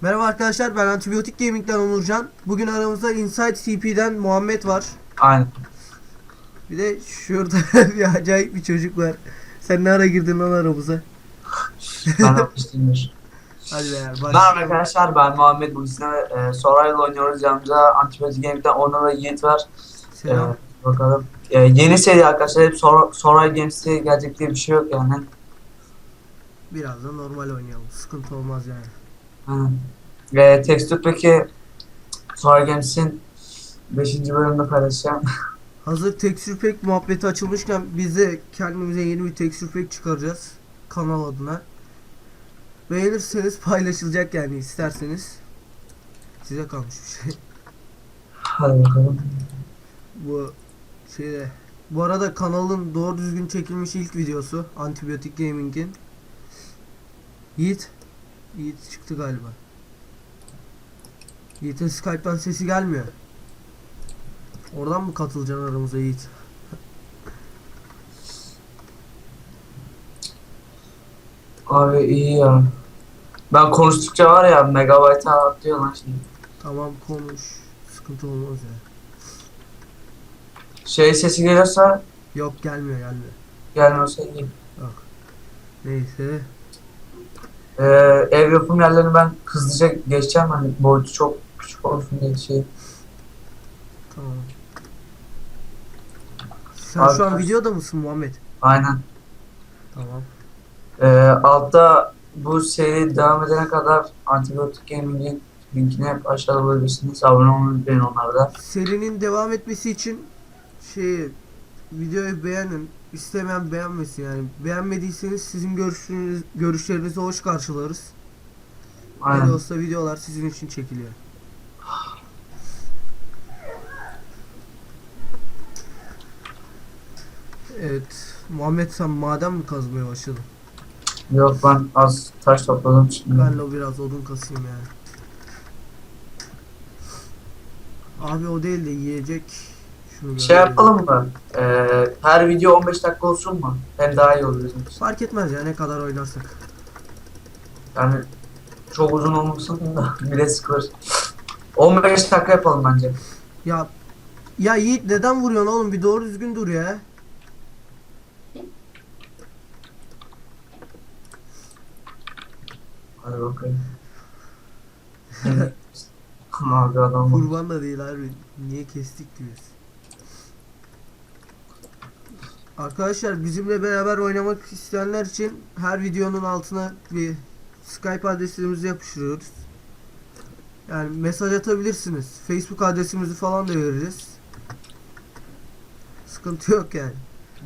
Merhaba arkadaşlar ben Antibiyotik Gaming'den Onurcan. Bugün aramızda Inside TP'den Muhammed var. Aynen. Bir de şurada bir acayip bir çocuk var. Sen ne ara girdin lan aramıza? Ben yapmıştımdır. Hadi beyler Merhaba arkadaşlar ben Muhammed bugün sizinle e, Survival oynuyoruz yanımızda Antibiyotik Games'ten Onur ve Yiğit var. Selam. E, bakalım. E, yeni seri arkadaşlar hep Sur- Survival Games'te gelecek diye bir şey yok yani. Biraz da normal oynayalım. Sıkıntı olmaz yani. Aynen. Ve peki Survival Games'in 5. bölümünde paylaşacağım. Hazır Texture Pack muhabbeti açılmışken biz de kendimize yeni bir Texture Pack çıkaracağız. Kanal adına. Beğenirseniz paylaşılacak yani isterseniz. Size kalmış bir şey. Hadi bakalım. Bu şeyde bu arada kanalın doğru düzgün çekilmiş ilk videosu Antibiyotik Gaming'in. Yiğit Yiğit çıktı galiba. Yiğit'in Skype'tan sesi gelmiyor. Oradan mı katılacaksın aramıza Yiğit? Abi iyi ya. Ben konuştukça var ya megabayta atlıyor lan şimdi. Tamam konuş. Sıkıntı olmaz ya. Şey sesi geliyorsa Yok gelmiyor gelmiyor. gelmiyorsa iyi. Neyse. Ee, ev yapım yerlerini ben hızlıca geçeceğim hani boyutu çok küçük olsun diye şey. Tamam. Sen şu an videoda mısın Muhammed? Aynen. Tamam. Ee, altta bu seri devam edene kadar Antibiyotik Gaming'in linkini hep aşağıda bulabilirsiniz. Abone olmayı unutmayın onlarda. serinin devam etmesi için şey videoyu beğenin. İstemeyen beğenmesin yani. Beğenmediyseniz sizin görüşleriniz, görüşlerinizi hoş karşılarız. Ne Aynen. olsa videolar sizin için çekiliyor. Evet. Muhammed sen maden mi kazmaya başladın? Yok ben az taş topladım şimdi. Ben de biraz odun kasayım yani. Abi o değil de yiyecek. Şunu Şey yapalım mı? Ee, her video 15 dakika olsun mu? Hem daha iyi olur bizim için. Fark etmez ya ne kadar oynarsak. Yani çok uzun olmasın da bile sıkılır. 15 dakika yapalım bence. Ya ya Yiğit neden vuruyorsun oğlum? Bir doğru düzgün dur ya. Hadi bakayım. Abi adam var. Kurban da değil abi. Niye kestik diyoruz. Arkadaşlar bizimle beraber oynamak isteyenler için her videonun altına bir Skype adresimizi yapıştırıyoruz. Yani mesaj atabilirsiniz. Facebook adresimizi falan da veririz. Sıkıntı yok yani.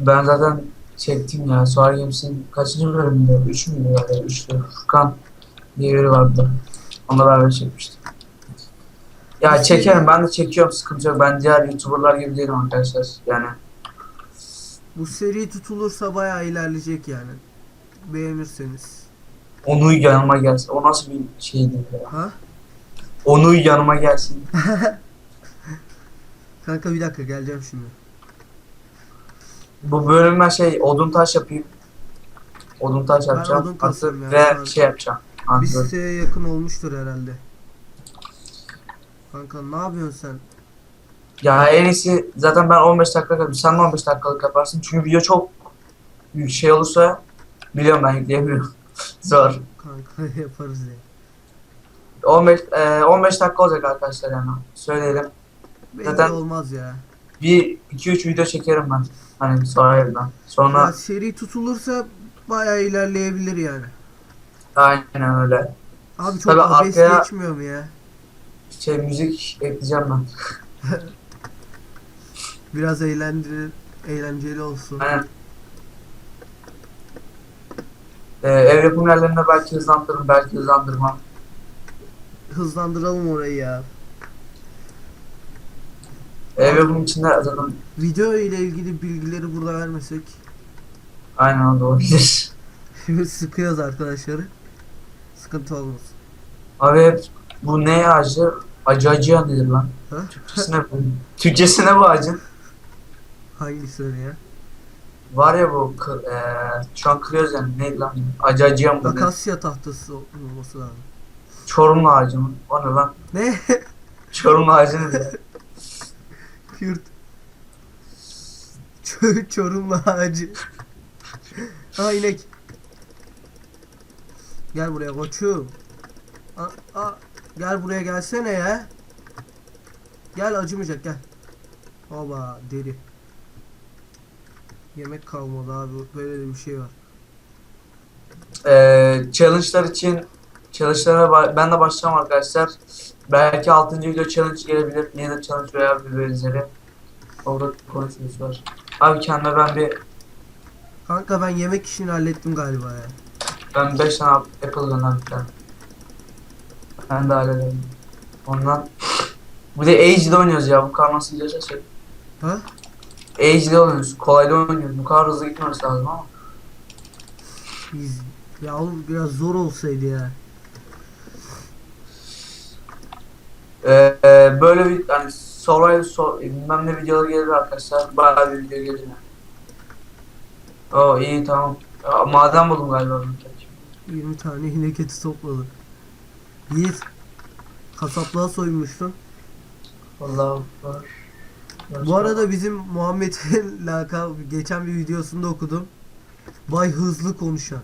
Ben zaten çektim ya. Suar Games'in kaçıncı bölümünde? 3 müydü ya? 3'tü. Furkan diye biri vardı. Onunla beraber çekmiştim. Ya çekerim. Ben de çekiyorum. Sıkıntı yok. Ben diğer YouTuber'lar gibi değilim arkadaşlar. Yani Bu seri tutulursa bayağı ilerleyecek yani. Beğenirseniz. onu yanıma gelsin. O nasıl bir şeydi ya? Ha? Onu yanıma gelsin. Kanka bir dakika geleceğim şimdi. Bu bölüme şey odun taş yapayım. Odun taş Ben yapacağım. odun ya, ve şey yapacağım. Antibiyotik. siteye yakın olmuştur herhalde. Kanka ne yapıyorsun sen? Ya en iyisi zaten ben 15 dakika kaldım. Sen de 15 dakikalık yaparsın. Çünkü video çok şey olursa biliyorum ben yükleyemiyorum. Zor. Kanka yaparız ya. 15 e, 15 dakika olacak arkadaşlar yani. Söyleyelim. Belli Zaten- olmaz ya. Bir 2 3 video çekerim ben. Hani sonra evden. Sonra Ya seri tutulursa bayağı ilerleyebilir yani. aynen öyle. Abi çok Tabii arkaya- geçmiyor mu ya? Şey müzik ekleyeceğim ben. Biraz eğlendirir, eğlenceli olsun. Aynen. Ee, ev yapım yerlerinde belki hızlandırırım, belki hızlandırmam. Hızlandıralım orayı ya. Ev yapım içinde zaten Video ile ilgili bilgileri burada vermesek. aynen olabilir. Şimdi sıkıyoruz arkadaşları. Sıkıntı olmaz. Abi hep bu ne ağacı? Acı acıya nedir lan? Ha? Türkçesi ne bu? Türkçesi ne bu ağacın? Hangisi öyle ya? Var ya bu kı- eee, şu an kırıyoruz yani neydi lan? Acı acıya mı? ne? Akasya tahtası olması lazım. Çorumlu ağacı mı? O ne lan? Ne? Çorumlu ağacı ne diyor? Kürt. Çö çorumlu ağacı. ha inek. Gel buraya koçum. A, a, gel buraya gelsene ya. Gel acımayacak gel. Oba deri. Yemek kalmadı abi böyle de bir şey var. Ee, challenge'lar için challenge'lara ben de başlayacağım arkadaşlar. Belki 6. video challenge gelebilir. Yeni challenge veya bir benzeri. Orada konuşuyoruz var. Abi kendime ben bir Kanka ben yemek işini hallettim galiba ya. ben 5 tane apple tane. Ben de hallederim. Ondan bir de Age'de oynuyoruz ya. Bu gideceğiz şey. Ha? Age'de oynuyoruz. Kolayda oynuyoruz. Bu kadar hızlı gitmemesi lazım ama. Biz ya oğlum biraz zor olsaydı ya. Ee, e, böyle bir hani survival so bilmem ne videoları gelir arkadaşlar. Bayağı bir video gelir. Oo iyi tamam. Ya, maden buldum galiba. ben. 20 tane inek eti topladı. Yiğit. Kasaplığa soymuştun. Vallahi var. Bu arada bizim Muhammed'in lakabı geçen bir videosunda okudum. Bay hızlı konuşan.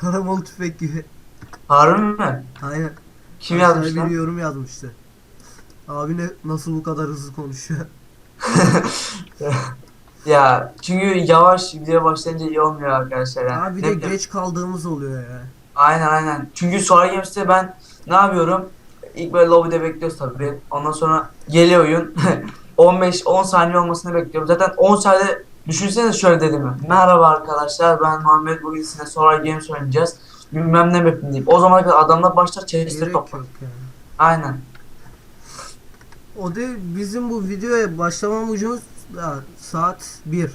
Taramalı tüfek gibi. Harbi mi? Aynen. Kim Aşağıya yazmış lan? Bir yorum yazmıştı. Abi ne nasıl bu kadar hızlı konuşuyor? Ya çünkü yavaş videoya başlayınca iyi olmuyor arkadaşlar yani. Abi de bileyim. geç kaldığımız oluyor ya. Aynen aynen. Çünkü sonra Games'te ben ne yapıyorum? İlk böyle lobby'de bekliyoruz tabii. Ondan sonra geliyor oyun. 15-10 saniye olmasını bekliyorum. Zaten 10 saniye düşünsenize şöyle dedim. Merhaba arkadaşlar ben Muhammed bugün sizinle Solar Games oynayacağız. Bilmem ne map'im deyip. O zamana kadar adamlar başlar Gerek toplar. yani. Aynen. O da bizim bu videoya başlama amacımız ya, saat 1.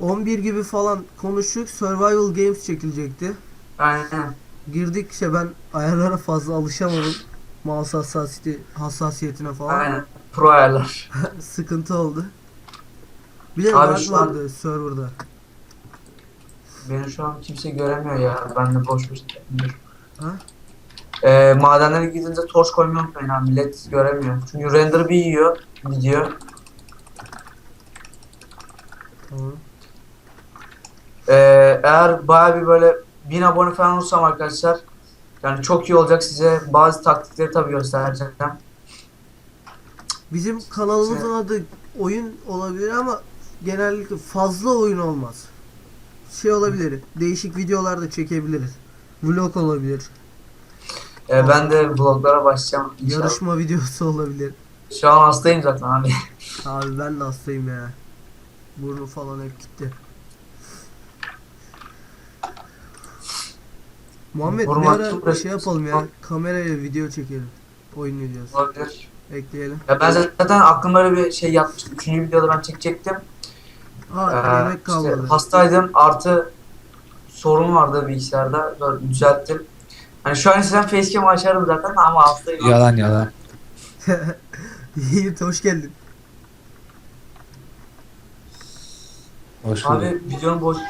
11 gibi falan konuştuk. Survival Games çekilecekti. Aynen. Girdik işte ben ayarlara fazla alışamadım. Mouse hassasiyeti, hassasiyetine falan. Aynen. Pro ayarlar. Sıkıntı oldu. Bir de Abi lag şu an- vardı serverda. Beni şu an kimse göremiyor ya. Ben de boş boş. Ha? Ee, madenlere gidince torç koymayı unutmayın ha. Millet göremiyor. Çünkü render bir yiyor. Tamam. Ee, eğer baya bir böyle 1000 abone falan olursam arkadaşlar yani çok iyi olacak size bazı taktikleri tabii göstereceğim. Bizim kanalımızın adı oyun olabilir ama genellikle fazla oyun olmaz. Şey olabilir. Değişik videolar da çekebiliriz. Vlog olabilir. Ee, ben de vloglara başlayacağım. inşallah. Yarışma videosu olabilir. Şu an hastayım zaten abi. Abi ben de hastayım ya. Burnu falan hep gitti. Muhammed bir Vurmak ara çok şey yapalım ya. Kamerayla video çekelim. Oyun videosu. Olabilir. Ekleyelim. Ya ben zaten aklımda öyle bir şey yapmıştım. Üçüncü videoda ben çekecektim. Ha Ee, yemek işte kalmadı. hastaydım artı sorun vardı bilgisayarda. Böyle düzelttim. Hani şu an sizden facecam açarım zaten ama hastayım. Yalan yalan. Yiğit hoş geldin. Hoş bulduk. Abi videonun boyutu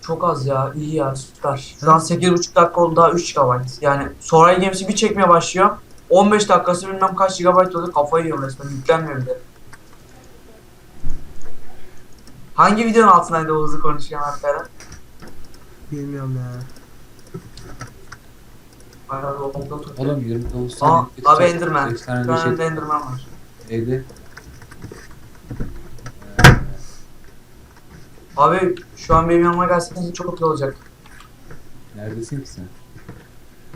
çok az ya. iyi ya süper. Şu an 8,5 dakika oldu daha 3 GB. Yani Soray Games'i bir çekmeye başlıyor. 15 dakikası bilmem kaç GB oluyor. Kafayı yiyorum resmen. Yüklenmiyor bir de. Hangi videonun altındaydı o hızlı konuşuyan Alperen? Bilmiyorum ya. Bayağı da oldu otur. Oğlum 29 Aa, tane. abi Enderman. 5 Bir tane de tane şey de Enderman var. neydi? Abi şu an benim yanıma gelseniz çok iyi olacak. Neredesin ki sen?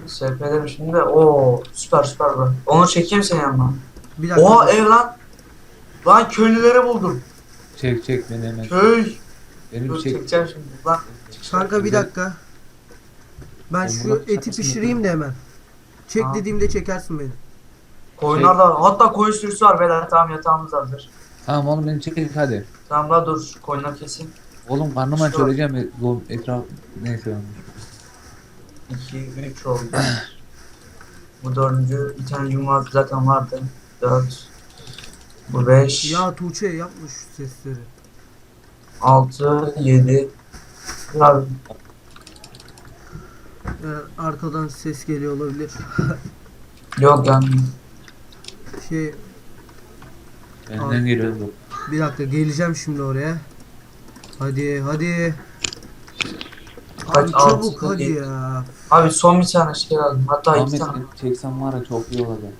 SP'lerim şimdi de ooo süper süper bro. Onu çekeyim senin yanına. Bir dakika. Oha ev lan. Lan köylüleri buldum. Çek çek beni hemen. Köy. Beni Dur çek. çekeceğim şimdi lan. Kanka bir dakika. Ben Oğlum şu eti pişireyim de hemen. Çek Tamam. dediğimde çekersin beni. Koyunlar da var. Hatta koyun sürüsü var beyler. Tamam yatağımız hazır. Tamam oğlum beni çek hadi. Tamam daha dur şu koyunları keseyim. Oğlum karnım aç Şu- öleceğim. e, Bu etraf neyse. 2, 3 oldu. Bu dördüncü. Bir tane yum vardı zaten vardı. 4. Bu 5. Ya Tuğçe yapma şu sesleri. 6, 7. Abi Ee, arkadan ses geliyor olabilir. Yok yani. Şey Benden geliyor bu. bir dakika geleceğim şimdi oraya. Hadi hadi. Kaç, Abi çabuk altı, hadi ya. Abi son bir tane şey lazım. Hatta iki Ahmet tane. seni çeksen var ya çok iyi olacak.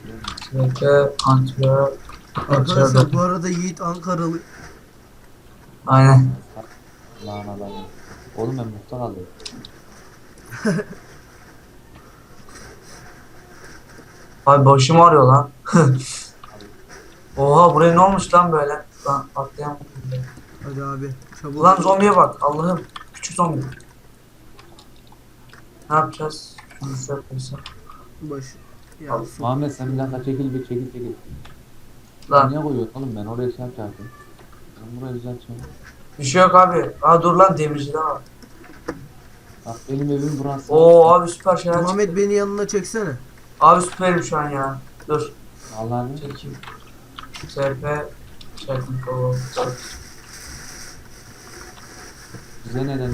Sürekli antrenör. Arkadaşlar bu arada Yiğit Ankaralı. Aynen. Lan adamı. Oğlum ben muhtar alıyorum. Abi başım ağrıyor lan. Oha buraya ne olmuş lan böyle? Lan atlayamadım. Hadi abi çabuk. Ulan zombiye bak Allah'ım. Küçük zombi. Ne yapacağız? Şöyle koysam. Baş. Ya su- Muhammed sen bir dakika çekil bir çekil çekil. Lan Niye koyuyorsun oğlum ben oraya şey yapacaktım. Ben buraya düzelteceğim. bir şey yok abi. Aa dur lan demirci de var. Bak benim evim burası. Oo abi süper şeyler Muhammed çıktı. beni yanına çeksene. Abi süperim şu an ya. Dur. Allah'ım. Çekeyim. SP çektim. Oo. Bize neden?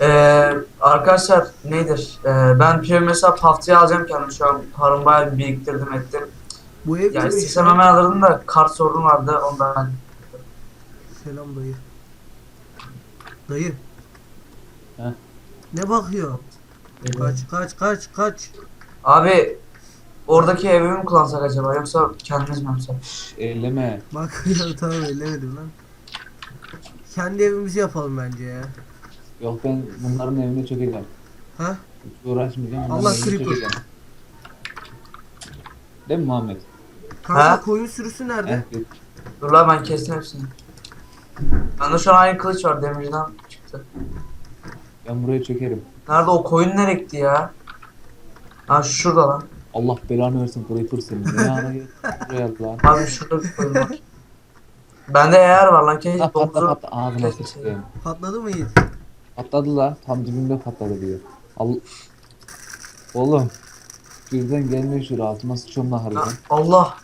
Ee, arkadaşlar nedir? Ee, ben Pure mesela haftaya alacağım kendim şu an paramı bayağı bir biriktirdim ettim. Bu ev Yani kimin? istesem hemen alırdım da kart sorunu vardı ondan. Selam dayı. Dayı. Heh. Ne bakıyor? Kaç kaç kaç kaç. Abi oradaki evi mi kullansak acaba yoksa kendimiz mi yapsak? Şşş elleme. Bak ya tamam ellemedim lan. Kendi evimizi yapalım bence ya. Yok ben bunların evine çökeceğim. Ha? Hiç uğraşmayacağım. Allah evine creeper. çökeceğim. Değil mi Muhammed? Kanka Ha? koyun sürüsü nerede? Evet. Dur lan ben kestim hepsini. Bende şu an aynı kılıç var demirden çıktı. Ben buraya çökerim. Nerede o koyun nereye gitti ya? Ha şurada lan. Allah belanı versin creeper seni. Ne ara gel buraya lan. Abi şurada bir koyun var. Bende eğer var lan keşke patla domuzu patla keşke sıçtım. Patladı mı Yiğit? Patladı la. Tam dibimde patladı diyor. Al. Oğlum. Birden gelmiyor şuraya altıma sıçıyorum la Ha, harbiden. Allah.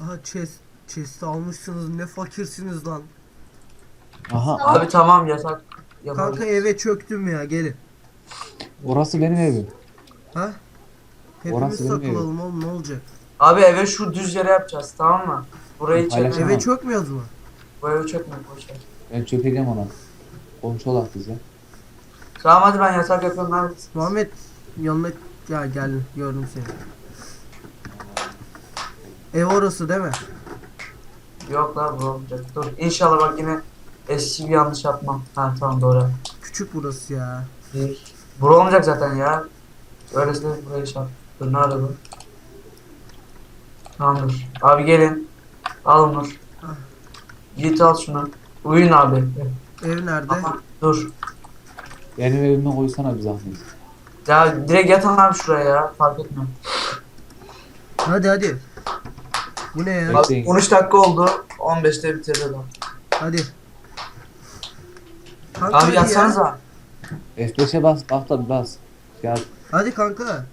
Daha chest chest almışsınız ne fakirsiniz lan. Aha. Abi tamam. Kanka Yaparız. eve çöktüm ya gelin. Orası benim evim. Ha? Hepimiz Orası benim takılalım oğlum ne olacak? Abi eve şu düz yere yapacağız tamam mı? Burayı Paylaşamam. çekme. Eve çökmüyoruz mu? Bu evi çekme boşver. Ben çökeceğim ona. Komşu olak bize. Tamam hadi ben yatak yapıyorum abi. Muhammed yanına ya gel gördüm seni. Ev orası değil mi? Yok lan bu olmayacak. Dur inşallah bak yine eski bir yanlış yapmam. Ha tamam doğru. Küçük burası ya. Bir. Bura olmayacak zaten ya. Öylesine burayı çarp. Dur nerede bu? Tamam dur. Abi gelin. Alın dur. Git al şunu. Uyuyun abi. Ev nerede? Ama dur. Benim evime koysana bir zahmet. Ya direkt yatın abi şuraya ya. Fark etmiyor. Hadi hadi. Bu ne ya? Abi Bekleyin. 13 dakika oldu. 15'te bitirdi lan. Hadi. Kanka Abi hadi ya. yatsanıza. F5'e bas, bas da bas. Ya Hadi kanka.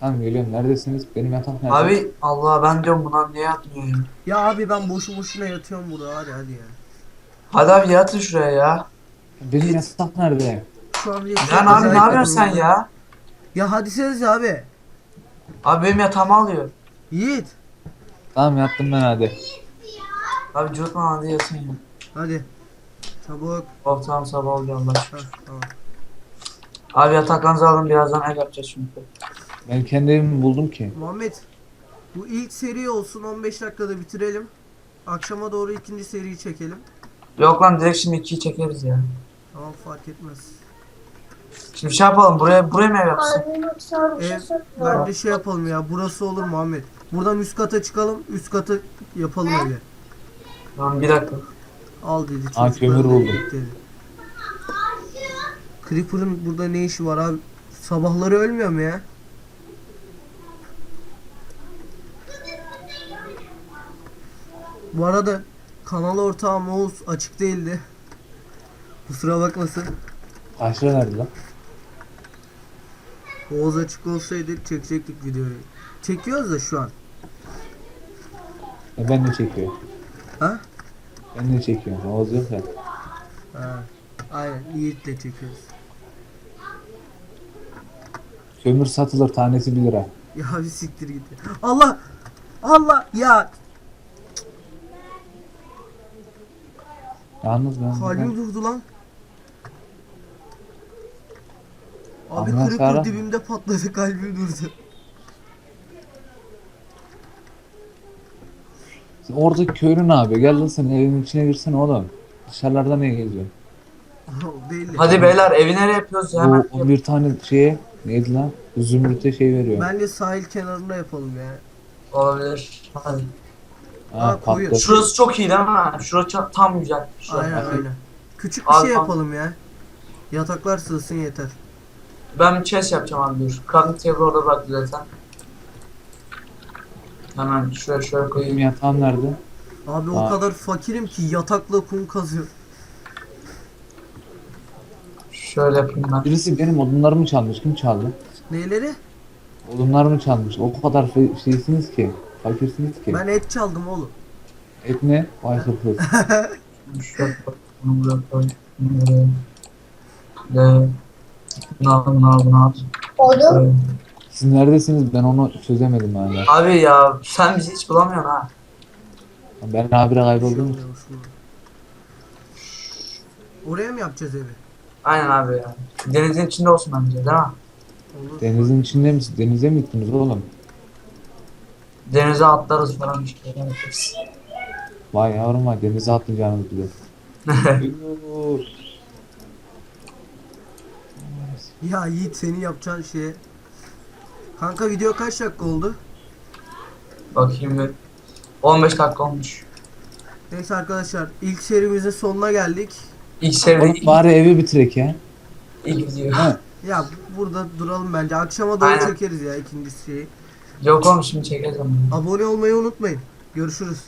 Tamam geliyorum. Neredesiniz? Benim yatak nerede? Abi Allah ben diyorum buna niye yatmıyor ya? Ya abi ben boşu boşuna yatıyorum burada hadi hadi ya. Hadi abi yatın şuraya ya. Benim yatak nerede? Şu an bir Lan abi ne yapıyorsun sen ya? Ya hadi seniz abi. Abi benim yatağımı alıyor. Yiğit. Tamam yattım ben hadi. Abi cıvıtma hadi yatın ya. Hadi. Çabuk. Oh tamam sabah Heh, şükür. tamam. Abi yataklarınızı alın birazdan ev yapacağız çünkü. Ben kendi evimi buldum ki. Muhammed. Bu ilk seri olsun 15 dakikada bitirelim. Akşama doğru ikinci seriyi çekelim. Yok lan direkt şimdi ikiyi çekeriz ya. Tamam fark etmez. Şimdi şey yapalım buraya buraya mı ev yapsın? Abi yoksa bir şey Ev, bence şey yapalım ya burası olur Muhammed. Buradan üst kata çıkalım üst katı yapalım evi. Tamam bir dakika. Al dedi Aa, kömür buldum. Creeper'ın burada ne işi var abi? Sabahları ölmüyor mu ya? Bu arada kanal ortağım Oğuz açık değildi. Kusura bakmasın. Lira verdi lan? Oğuz açık olsaydı çekecektik videoyu. Çekiyoruz da şu an. E ben de çekiyorum. Ha? Ben de çekiyorum. Oğuz yok ya. Ha. Aynen Yiğit'le çekiyoruz. Kömür satılır tanesi 1 lira. Ya bir siktir git. Allah! Allah! Ya Yalnız ben... kalbim durdu lan. Abi Ama kırık Sara- dibimde patladı kalbim durdu. Sen Oradaki köylü ne yapıyor? Gel lan sen evin içine girsene oğlum. Dışarılarda ne geziyorsun? Belli. Hadi beyler evi nereye yapıyoruz ya? Hemen Bu 11 tane şeye neydi lan? Zümrüt'e şey veriyor. Bence sahil kenarında yapalım ya. olabilir. Hadi. Ha, Aa, koyuyor. patladı. Şurası çok iyi değil mi? Şurası çok- tam güzel. Şurası. Aynen aynen. Küçük bir Al, şey al. yapalım ya. Yataklar sığsın yeter. Ben bir chest yapacağım abi dur. Crafting table orada bıraktı zaten. Hemen şuraya şöyle Benim koyayım. yatağım nerede? Abi o Aa. kadar fakirim ki yatakla kum kazıyor. Şöyle yapayım ben. Birisi benim odunlarımı çalmış. Kim çaldı? Neyleri? Odunlarımı çalmış. O kadar fe- şeysiniz ki. Fakirsiniz ki. Ben et çaldım oğlum. Et ne? Vay al. Şöyle. Siz neredesiniz? Ben onu çözemedim hala. Abi ya sen bizi hiç bulamıyorsun ha. Ben habire kayboldum. Şuraya. Oraya mı yapacağız evi? Aynen abi ya. Denizin içinde olsun bence değil mi? Olur. Denizin içinde misin? Denize mi gittiniz oğlum? Denize atlarız falan işte. yaparız. Vay yavrum vay denize atlayacağınız bile. Dur. Ya Yiğit senin yapacağın şeye. Kanka video kaç dakika oldu? Bakayım bir. 15 dakika olmuş. Neyse arkadaşlar ilk serimizin sonuna geldik. İlk seride Oğlum ilk, bari evi bitirek ya. ilk video. Ha. Ya burada duralım bence. Akşama doğru Aynen. çekeriz ya ikinci şeyi. Yok oğlum şimdi çekeceğim. Abone olmayı unutmayın. Görüşürüz.